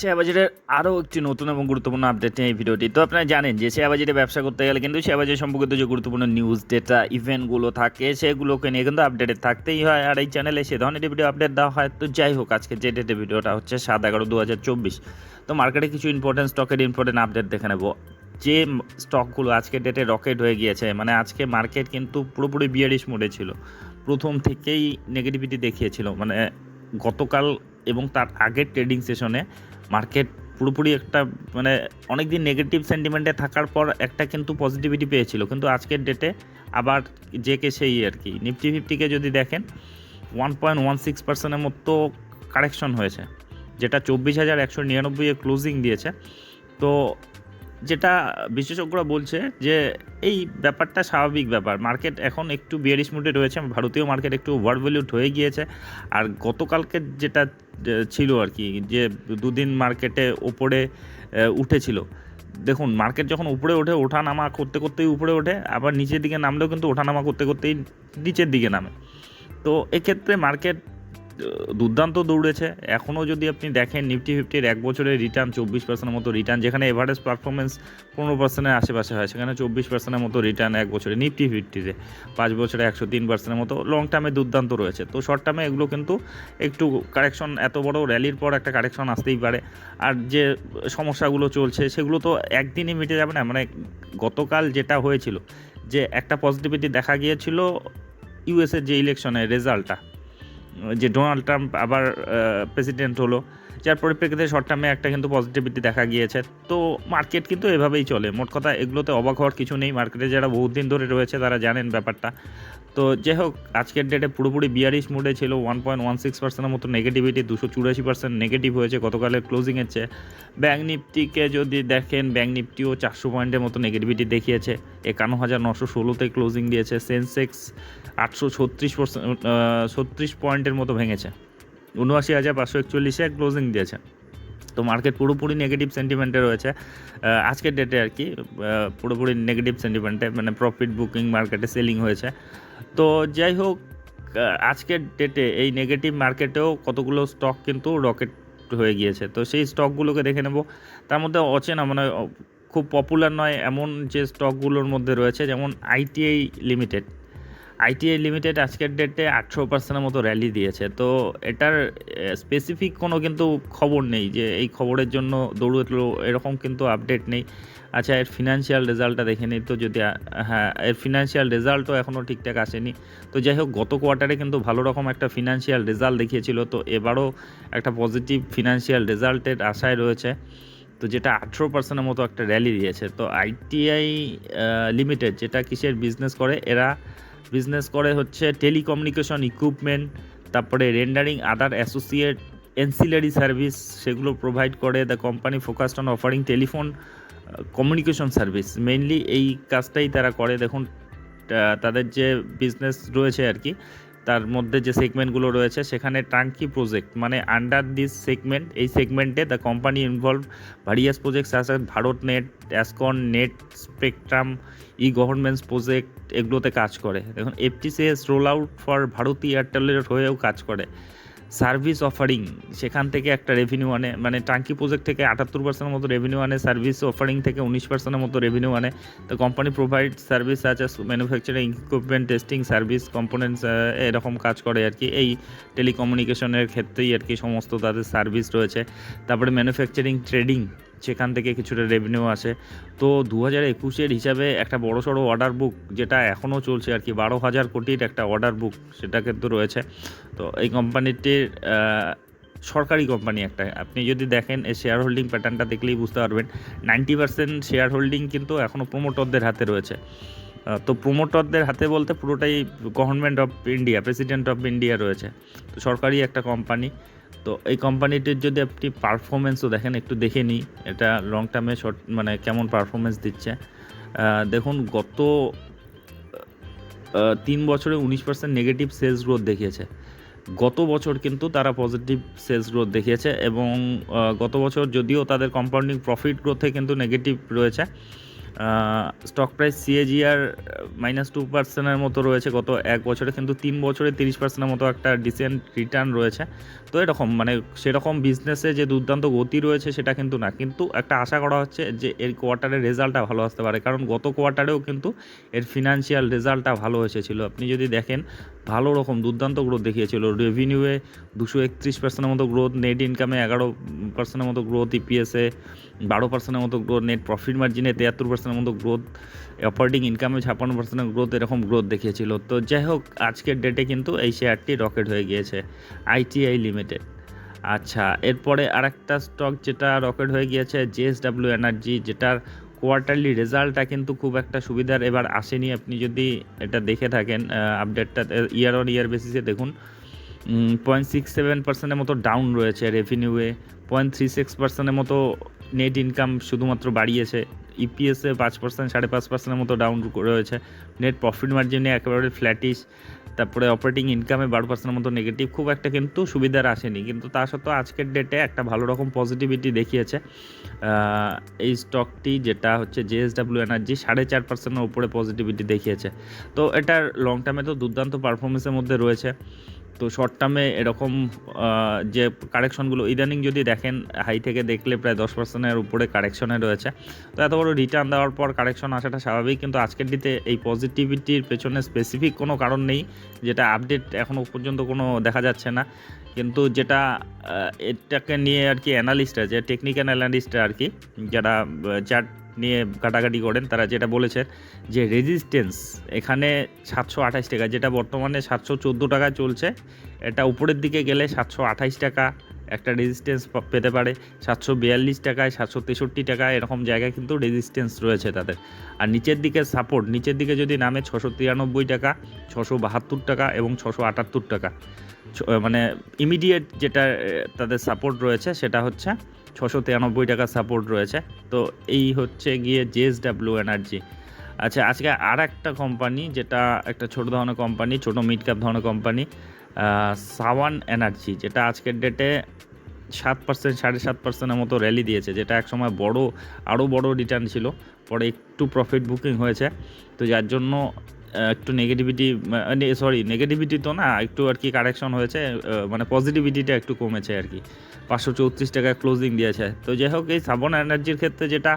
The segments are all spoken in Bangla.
শেয়ার বাজারের আরও একটি নতুন এবং গুরুত্বপূর্ণ আপডেট নিয়ে এই ভিডিওটি। তো আপনারা জানেন যে শেয়ার বাজারে ব্যবসা করতে গেলে কিন্তু শেয়ার বাজার সম্পর্কিত যে গুরুত্বপূর্ণ নিউজ ডেটা ইভেন্টগুলো থাকে, সেগুলোকে নিয়ে কিন্তু আপডেটেড থাকতেই হয়। আর এই চ্যানেলে সে ধরনের ভিডিও আপডেট দেওয়া হয়। তো যাই হোক আজকে যে ডেটে ভিডিওটা হচ্ছে সাত এগারো দু হাজার চব্বিশ। তো মার্কেটে কিছু ইম্পর্টেন্ট স্টকের ইম্পর্টেন্ট আপডেট দেখে নেব। যে স্টকগুলো আজকে ডেটে রকেট হয়ে গিয়েছে মানে আজকে মার্কেট কিন্তু পুরোপুরি বিয়ারিশ মোডে ছিল। প্রথম থেকেই নেগেটিভিটি দেখিয়েছিল। মানে গতকাল এবং তার আগের ট্রেডিং সেশনে মার্কেট পুরোপুরি একটা মানে অনেক দিন নেগেটিভ সেন্টিমেন্টে থাকার পর একটা কিন্তু পজিটিভিটি পেয়েছিল। কিন্তু আজকের ডেটে আবার যে কে সেই আর কি। নিফটি ফিফটিকে যদি দেখেন ওয়ান পয়েন্ট ওয়ান সিক্স পার্সেন্টের মতো কারেকশন হয়েছে। যেটা চব্বিশ হাজার একশো নিরানব্বই ক্লোজিং দিয়েছে। তো যেটা বিশেষজ্ঞরা বলছে যে এই ব্যাপারটা স্বাভাবিক ব্যাপার। মার্কেট এখন একটু বিয়ারিশ মুডে রয়েছে, ভারতীয় মার্কেট একটু ওভারভ্যালুড হয়ে গিয়েছে। আর গতকালকে যেটা ছিল আর কি, যে দুদিন মার্কেটে ওপরে উঠেছিল। দেখুন মার্কেট যখন উপরে ওঠে ওঠা নামা করতে করতেই উপরে ওঠে, আবার নিচের দিকে নামলেও কিন্তু ওঠা নামা করতে করতেই নিচের দিকে নামে। তো এক্ষেত্রে মার্কেট দুর্দান্ত দৌড়েছে। এখনও যদি আপনি দেখেন নিফটি ফিফটির এক বছরের রিটার্ন চব্বিশ পার্সেন্টের মতো রিটার্ন যেখানে এভারেজ পারফরমেন্স পনেরো পার্সেন্টের আশেপাশে হয়, সেখানে চব্বিশ পার্সেন্টের মতো রিটার্ন এক বছরে নিফটি ফিফটিতে পাঁচ বছরে একশো তিন পার্সেন্টের মতো লং টার্মে দুর্দান্ত রয়েছে। তো শর্ট টার্মে এগুলো কিন্তু একটু কারেকশন এত বড় র্যালির পর একটা কারেকশন আসতেই পারে। আর যে সমস্যাগুলো চলছে, সেগুলো তো একদিনই মিটে যাবে না। মানে গতকাল যেটা হয়েছিল, যে একটা পজিটিভিটি দেখা গিয়েছিল ইউএসের যে ইলেকশনের রেজাল্টটা যে ডোনাল্ড ট্রাম্প আবার প্রেসিডেন্ট হলো যার পরিপ্রেক্ষিতে শর্ট টার্মে একটা কিন্তু পজিটিভিটি দেখা গিয়েছে। তো মার্কেট কিন্তু এভাবেই চলে। মোট কথা এগুলোতে অবাক হওয়ার কিছু নেই। মার্কেটে যারা বহুত দিন ধরে রয়েছে, তারা জানেন ব্যাপারটা। তো যাই হোক, আজকের ডেটে পুরোপুরি বিয়ারিশ মুডে ছিল ওয়ান পয়েন্ট ওয়ান সিক্স পার্সেন্টের মতো নেগেটিভিটি দুশো চুরাশি পার্সেন্ট নেগেটিভ হয়েছে গতকালের ক্লোজিংয়ের চেয়ে। ব্যাঙ্ক নিফটিকে যদি দেখেন ব্যাঙ্ক নিফটিও চারশো পয়েন্টের মতো নেগেটিভিটি দেখিয়েছে। একান্ন হাজার নশো ষোলোতে ক্লোজিং দিয়েছে। সেন্সেক্স আটশো ছত্রিশ পার্সেন্ট ছত্রিশ পয়েন্টের মতো ভেঙেছে। উনআশি হাজার পাঁচশো একচল্লিশে ক্লোজিং দিয়েছে। তো মার্কেট পুরোপুরি নেগেটিভ সেন্টিমেন্টে রয়েছে। আজকের ডেটে আর কি পুরোপুরি নেগেটিভ সেন্টিমেন্টে মানে প্রফিট বুকিং মার্কেটে সেলিং হয়েছে। তো যাই হোক আজকের ডেটে এই নেগেটিভ মার্কেটেও কতগুলো স্টক কিন্তু রকেট হয়ে গিয়েছে। তো সেই স্টকগুলোকে দেখে নেব। তার মধ্যে অচেনা মানে খুব পপুলার নয় এমন যে স্টকগুলোর মধ্যে রয়েছে, যেমন আইটিআই লিমিটেড আইটিআই লিমিটেড আজকের ডেটে আটশো পার্সেন্টের মতো র্যালি দিয়েছে। তো এটার স্পেসিফিক কোনো কিন্তু খবর নেই যে এই খবরের জন্য দৌড়লো, এরকম কিন্তু আপডেট নেই। আচ্ছা এর ফিনান্সিয়াল রেজাল্টটা দেখে নিই তো যদি হ্যাঁ এর ফিনান্সিয়াল রেজাল্টও এখনও ঠিকঠাক আসেনি। তো যাই হোক, গত কোয়ার্টারে কিন্তু ভালো রকম একটা ফিনান্সিয়াল রেজাল্ট দেখিয়েছিল। তো এবারও একটা পজিটিভ ফিনান্সিয়াল রেজাল্টের আশায় রয়েছে। তো যেটা আঠেরো পার্সেন্টের মতো একটা র্যালি দিয়েছে। তো আইটিআই লিমিটেড যেটা কিসের বিজনেস করে, এরা বিজনেস করে হচ্ছে টেলিকমিউনিকেশন ইকুইপমেন্ট তারপরে rendering other associate ancillary service সেগুলো প্রোভাইড করে। The company focused on offering telephone communication service mainly এই কাজটাই তারা করে। দেখুন তাদের যে বিজনেস রয়েছে আর কি তার মধ্যে যে সেগমেন্টগুলো রয়েছে, সেখানে টাঙ্কি প্রজেক্ট মানে আন্ডার দিস সেগমেন্ট এই সেগমেন্টে the company involve various projects আছে Bharat net ASCON net spectrum e governments project এগুলোতে কাজ করে। দেখুন FTCS roll out for Bharti এয়ারটেলের হয়েও কাজ করে। সার্ভিস অফারিং, সেখান থেকে একটা রেভিনিউ আনে মানে টাঙ্কি প্রজেক্ট থেকে আটাত্তর পার্সেন্টের মতো রেভিনিউ আনে সার্ভিস অফারিং থেকে উনিশ পার্সেন্টের মতো রেভিনিউ আনে। তো কোম্পানি প্রোভাইড সার্ভিস আছে manufacturing equipment testing service components এরকম কাজ করে আর কি। এই টেলিকমিউনিকেশনের ক্ষেত্রেই আর কি সমস্ত তাদের সার্ভিস রয়েছে। তারপরে ম্যানুফ্যাকচারিং ট্রেডিং সেখান থেকে কিছুটা রেভিনিউ আসে। তো দু হাজার একুশের হিসাবে একটা বড় সড়ো অর্ডার বুক যেটা এখনও চলছে আর কি বারো হাজার কোটির একটা অর্ডার বুক সেটা কিন্তু রয়েছে। তো এই কোম্পানিটির সরকারি কোম্পানি একটা। আপনি যদি দেখেন এই শেয়ার হোল্ডিং প্যাটার্নটা দেখলেই বুঝতে পারবেন। নাইনটি পার্সেন্ট শেয়ার হোল্ডিং কিন্তু এখনও প্রমোটরদের হাতে রয়েছে। তো প্রমোটরদের হাতে বলতে পুরোটাই government of India president of India রয়েছে। তো সরকারি একটা কোম্পানি তো এই কোম্পানিটির যদি আপনি পারফরমেন্সও দেখেন, একটু দেখে নিই, এটা লং টার্মে শর্ট মানে কেমন পারফরমেন্স দিচ্ছে। দেখুন, গত তিন বছরে উনিশ পার্সেন্ট নেগেটিভ সেলস গ্রোথ দেখিয়েছে। গত বছর কিন্তু তারা পজিটিভ সেলস গ্রোথ দেখিয়েছে এবং গত বছর যদিও তাদের কম্পাউন্ডিং প্রফিট গ্রোথে কিন্তু নেগেটিভ রয়েছে stock price CAGR minus two পার্সেন্টের মতো রয়েছে গত এক বছরে, কিন্তু তিন বছরে তিরিশ পার্সেন্টের মতো একটা ডিসেন্ট রিটার্ন রয়েছে। তো এরকম মানে সেরকম বিজনেসে যে দুর্দান্ত গতি রয়েছে সেটা কিন্তু না। কিন্তু একটা আশা করা হচ্ছে যে এর কোয়ার্টারের রেজাল্টটা ভালো আসতে পারে। কারণ গত কোয়ার্টারেও কিন্তু এর ফিনান্সিয়াল রেজাল্টটা ভালো এসেছিল। আপনি যদি দেখেন, ভালো রকম দুর্দান্ত গ্রোথ দেখিয়েছিল। রেভিনিউয়ে দুশো একত্রিশ পার্সেন্টের মতো গ্রোথ নেট ইনকামে এগারো পার্সেন্টের মতো গ্রোথ ইপিএসে বারো পার্সেন্টের মতো গ্রোথ নেট প্রফিট মার্জিনে তিয়াত্তর পার্সেন্টের মতো গ্রোথ অপারেটিং ইনকামে ছাপ্পান্ন পার্সেন্টের গ্রোথ এরকম গ্রোথ দেখিয়েছিল। তো যাই হোক, আজকের ডেটে কিন্তু এই শেয়ারটি রকেট হয়ে গিয়েছে আইটিআই লিমিটেড আচ্ছা এরপরে আরেকটা স্টক যেটা রকেট হয়ে গিয়েছে জেএসডাব্লিউ এনার্জি যেটার কোয়ার্টারলি রেজাল্টটা কিন্তু খুব একটা সুবিধার, এবার আসেনি। আপনি যদি এটা দেখে থাকেন আপডেটটা ইয়ার অন ইয়ার বেসিসে দেখুন পয়েন্ট সিক্স সেভেন পার্সেন্টের মতো ডাউন রয়েছে রেভিনিউয়ে পয়েন্ট থ্রি সিক্স পার্সেন্টের মতো নেট ইনকাম শুধুমাত্র বাড়িয়েছে। ইপিএসে পাঁচ পার্সেন্ট সাড়ে পাঁচ পার্সেন্টের মতো ডাউন রয়েছে। নেট প্রফিট মার্জিনে একেবারে ফ্ল্যাটিস তারপরে অপারেটিং ইনকামে বারো পার্সেন্টের মতো নেগেটিভ খুব একটা কিন্তু সুবিধার আসেনি। কিন্তু তা সত্ত্বেও আজকের ডেটে একটা ভালো রকম পজিটিভিটি দেখিয়েছে। এই স্টকটি যেটা হচ্ছে জেএসডাব্লিউ এনার্জি সাড়ে চার পার্সেন্টের উপরে পজিটিভিটি দেখিয়েছে। তো এটার লং টার্মে তো দুর্দান্ত পারফরমেন্সের মধ্যে রয়েছে। তো শর্ট টার্মে এরকম যে কারেকশনগুলো ইদানিং যদি দেখেন হাই থেকে দেখলে প্রায় দশ পার্সেন্টের উপরে কারেকশনে রয়েছে। তো এত বড় রিটার্ন দেওয়ার পর কারেকশন আসাটা স্বাভাবিক, কিন্তু আজকের দিতে এই পজিটিভিটির পেছনে স্পেসিফিক কোনো কারণ নেই, যেটা আপডেট এখনও পর্যন্ত কোনো দেখা যাচ্ছে না। কিন্তু যেটা এটাকে নিয়ে আর কি অ্যানালিস্ট আছে টেকনিক্যাল অ্যানালিস্ট আর কি, যারা চার্ট নিয়ে কাটাকাটি করেন, তারা যেটা বলেছেন যে রেজিস্ট্যান্স এখানে সাতশো আঠাশ টাকা, যেটা বর্তমানে সাতশো চোদ্দ টাকায় চলছে, এটা উপরের দিকে গেলে সাতশো আঠাশ টাকা একটা রেজিস্ট্যান্স পেতে পারে, সাতশো বিয়াল্লিশ টাকায়, সাতশো তেষট্টি টাকায়, এরকম জায়গায় কিন্তু রেজিস্ট্যান্স রয়েছে তাদের। আর নিচের দিকে সাপোর্ট নিচের দিকে যদি নামে ছশো তিরানব্বই টাকা, ছশো বাহাত্তর টাকা এবং ছশো আটাত্তর টাকা। মানে ইমিডিয়েট যেটা তাদের সাপোর্ট রয়েছে সেটা হচ্ছে ছশো তিরানব্বই টাকা সাপোর্ট রয়েছে। তো এই হচ্ছে গিয়ে জেএসডাব্লিউ এনার্জি আচ্ছা আজকে আর একটা কোম্পানি যেটা একটা ছোট ধরনের কোম্পানি ছোট মিড ক্যাপ ধরনের কোম্পানি সাওয়ান এনার্জি যেটা আজকের ডেটে সাত পার্সেন্ট সাড়ে সাত পার্সেন্টের মতো র্যালি দিয়েছে, যেটা একসময় বড়, আরও বড় রিটার্ন ছিল। পরে একটু প্রফিট বুকিং হয়েছে। তো যার জন্য একটু নেগেটিভিটি সরি নেগেটিভিটি তো না, একটু আর কি কারেকশন হয়েছে মানে পজিটিভিটিটা একটু কমেছে আর কি। পাঁচশো চৌত্রিশ টাকা ক্লোজিং দিয়েছে। তো যাই হোক, এই সাবন এনার্জির ক্ষেত্রে যেটা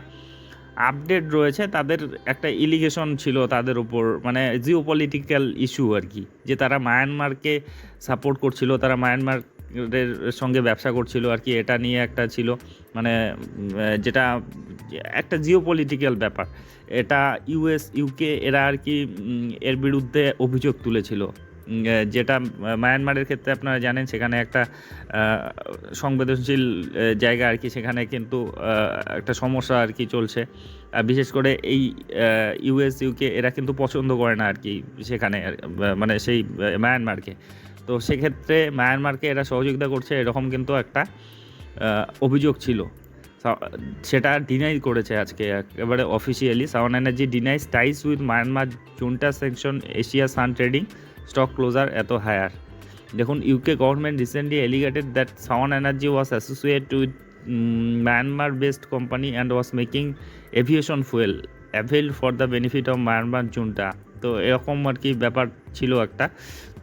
আপডেট রয়েছে, তাদের একটা ইলিগেশন ছিল তাদের উপর মানে জিও পলিটিক্যাল ইস্যু আর কি, যে তারা মায়ানমারকে সাপোর্ট করছিল, তারা মায়ানমারের সঙ্গে ব্যবসা করছিল আর কি, এটা নিয়ে একটা ছিল মানে যেটা একটা জিও পলিটিক্যাল ব্যাপার। এটা ইউএস ইউকে এরা আর কি এর বিরুদ্ধে অভিযোগ তুলেছিল। যেটা মায়ানমারের ক্ষেত্রে আপনারা জানেন, সেখানে একটা সংবেদনশীল জায়গা আর কি, সেখানে কিন্তু একটা সমস্যা আর কি চলছে। বিশেষ করে এই ইউএস ইউকে এরা কিন্তু পছন্দ করে না আর কি, সেখানে মানে সেই মায়ানমারকে তো সেক্ষেত্রে মায়ানমারকে এরা সহযোগিতা করছে, এরকম কিন্তু একটা অভিযোগ ছিল। সেটা ডিনাই করেছে আজকে। একেবারে officially Swan energy denies ties with Myanmar junta section Asia sun trading stock closer এত হায়ার দেখুন UK government recently alleged that Swan energy was associate with Myanmar based company and was making aviation fuel avail for the benefit of Myanmar junta তো এরকম আর কি ব্যাপার ছিল একটা।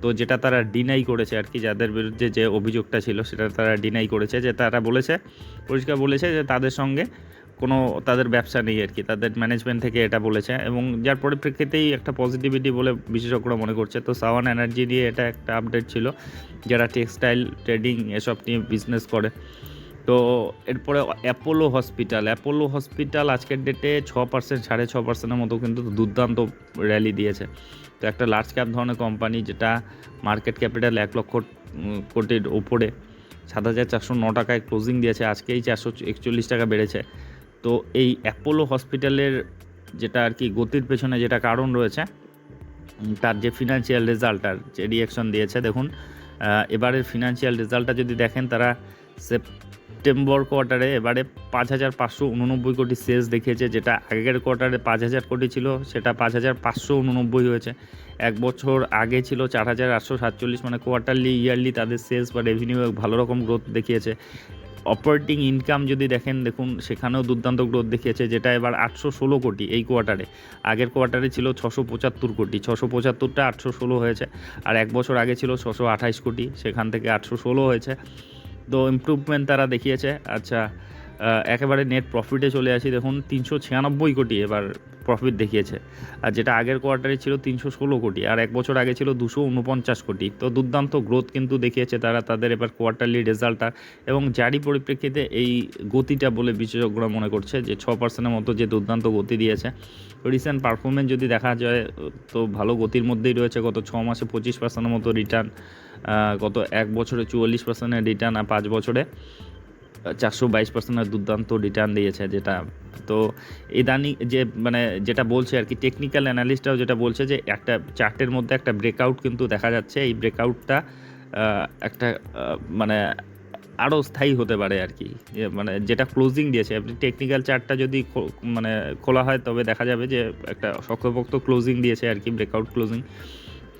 তো যেটা তারা ডিনাই করেছে আর কি, যাদের বিরুদ্ধে যে অভিযোগটা ছিল, সেটা তারা ডিনাই করেছে। যে তারা বলেছে, পরিষ্কার বলেছে যে তাদের সঙ্গে কোনো তাদের ব্যবসা নেই আর কি, তাদের ম্যানেজমেন্ট থেকে এটা বলেছে এবং যার পরিপ্রেক্ষিতেই একটা পজিটিভিটি বলে বিশেষজ্ঞরা মনে করছে। তো সাওয়ান এনার্জি নিয়ে এটা একটা আপডেট ছিল, যারা টেক্সটাইল ট্রেডিং এসব নিয়ে বিজনেস করে। তো এরপরে অ্যাপোলো হসপিটাল। অ্যাপোলো হসপিটাল আজকের ডেটে ছ পার্সেন্ট সাড়ে ছ পার্সেন্টের মতো কিন্তু দুর্দান্ত র্যালি দিয়েছে। তো একটা লার্জ ক্যাপ ধরনের কোম্পানি যেটা মার্কেট ক্যাপিটাল এক লক্ষ কোটির ওপরে সাত হাজার চারশো ন টাকায় ক্লোজিং দিয়েছে। আজকেই চারশো একচল্লিশ টাকা বেড়েছে। তো এই অ্যাপোলো হসপিটালের যেটা আর কি গতির পেছনে যেটা কারণ রয়েছে তার যে ফিনান্সিয়াল রেজাল্টটার যে রিয়াকশন দিয়েছে, দেখুন এবারের ফিনান্সিয়াল রেজাল্টটা যদি দেখেন, তারা সেপ্টেম্বর কোয়ার্টারে এবারে পাঁচ হাজার পাঁচশো উননব্বই কোটি সেলস দেখিয়েছে, যেটা আগের কোয়ার্টারে পাঁচ হাজার কোটি ছিল, সেটা পাঁচ হাজার পাঁচশো উননব্বই হয়েছে। এক বছর আগে ছিল চার হাজার আটশো সাতচল্লিশ মানে কোয়ার্টারলি, ইয়ারলি তাদের সেলস বা রেভিনিউ ভালো রকম গ্রোথ দেখিয়েছে। অপারেটিং ইনকাম যদি দেখেন, দেখুন, সেখানেও দুর্দান্ত গ্রোথ দেখিয়েছে, যেটা এবার আটশো ষোলো কোটি এই কোয়ার্টারে। আগের কোয়ার্টারে ছিল ছশো পঁচাত্তর কোটি, ছশো পঁচাত্তরটা আটশো ষোলো হয়েছে, আর এক বছর আগে ছিল ছশো আঠাইশ কোটি, সেখান থেকে আটশো ষোলো হয়েছে। তো ইম্প্রুভমেন্ট তারা দেখিয়েছে। আচ্ছা একেবারে নেট প্রফিটে চলে আসি। দেখুন, তিনশো ছিয়ানব্বই কোটি এবার প্রফিট দেখিয়েছে। আর যেটা আগের কোয়ার্টারে ছিল তিনশো ষোলো কোটি, আর এক বছর আগে ছিল দুশো উনপঞ্চাশ কোটি। তো দুর্দান্ত গ্রোথ কিন্তু দেখিয়েছে তারা তাদের এবার কোয়ার্টারলি রেজাল্টটা এবং জারি পরিপ্রেক্ষিতে এই গতিটা বলে বিশেষজ্ঞরা মনে করছে যে ছ পার্সেন্টের মতো যে দুর্দান্ত গতি দিয়েছে। রিসেন্ট পারফরমেন্স যদি দেখা যায়, তো ভালো গতির মধ্যেই রয়েছে। গত ছ মাসে পঁচিশ পার্সেন্টের মতো রিটার্ন গত এক বছরে চুয়াল্লিশ পার্সেন্টের রিটার্ন আর পাঁচ বছরে। চারশো বাইশ পার্সেন্টের দুর্দান্ত রিটার্ন দিয়েছে যেটা। তো ইদানিং যে মানে যেটা বলছে আর কি টেকনিক্যাল অ্যানালিস্টরাও যেটা বলছে যে, একটা চার্টের মধ্যে একটা ব্রেকআউট কিন্তু দেখা যাচ্ছে। এই ব্রেকআউটটা একটা মানে আরও স্থায়ী হতে পারে আর কি। মানে যেটা ক্লোজিং দিয়েছে। আপনি টেকনিক্যাল চার্টটা যদি মানে খোলা হয়, তবে দেখা যাবে যে, একটা শক্তপোক্ত ক্লোজিং দিয়েছে আর কি ব্রেকআউট ক্লোজিং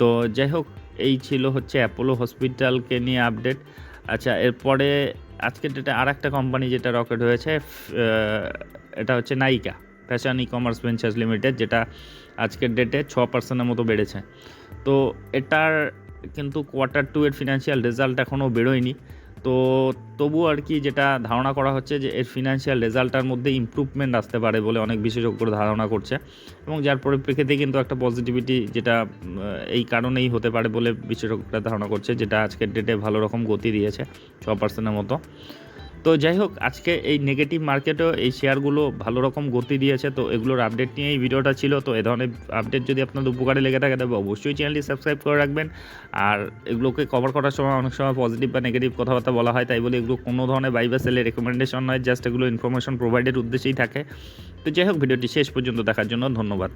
তো যাই হোক, এই ছিল হচ্ছে অ্যাপোলো হসপিটালকে নিয়ে আপডেট আচ্ছা এরপরে আজকের ডেটে আর একটা কোম্পানি যেটা রকেট হয়েছে এটা হচ্ছে Nykaa fashion e commerce ventures limited যেটা আজকের ডেটে ছ পার্সেন্টের মতো বেড়েছে। তো এটার কিন্তু কোয়ার্টার টু এর ফিনান্সিয়াল রেজাল্ট এখনও বেরোয়নি। তো তবু আর কি যেটা ধারণা করা হচ্ছে যে এর ফিনান্সিয়াল রেজাল্টটার মধ্যে ইম্প্রুভমেন্ট আসতে পারে বলে অনেক বিশেষজ্ঞ ধারণা করছে এবং যার পরিপ্রেক্ষিতে কিন্তু একটা পজিটিভিটি যেটা এই কারণেই হতে পারে বলে বিশেষজ্ঞরা ধারণা করছে যেটা আজকের ডেটে ভালো রকম গতি দিয়েছে, ছ পার্সেন্টের মতো। তো যাই হোক আজকে এই নেগেটিভ মার্কেটেও এই শেয়ারগুলো ভালো রকম গতি দিয়েছে, তো এগুলোর আপডেট নিয়ে এই ভিডিওটা ছিল। তো এ ধরনের আপডেট যদি আপনাদের উপকারে লেগে থাকে, তবে অবশ্যই চ্যানেলটি সাবস্ক্রাইব করে রাখবেন। আর এগুলোকে কভার করার সময় অনেক সময় পজিটিভ বা নেগেটিভ কথাবার্তা বলা হয়, তাই বলে এগুলো কোনো ধরনের বাই বা রেকমেন্ডেশন নয় জাস্ট এগুলো ইনফরমেশন প্রোভাইডের উদ্দেশ্যেই থাকে। তো যাই হোক ভিডিওটি শেষ পর্যন্ত দেখার জন্য ধন্যবাদ।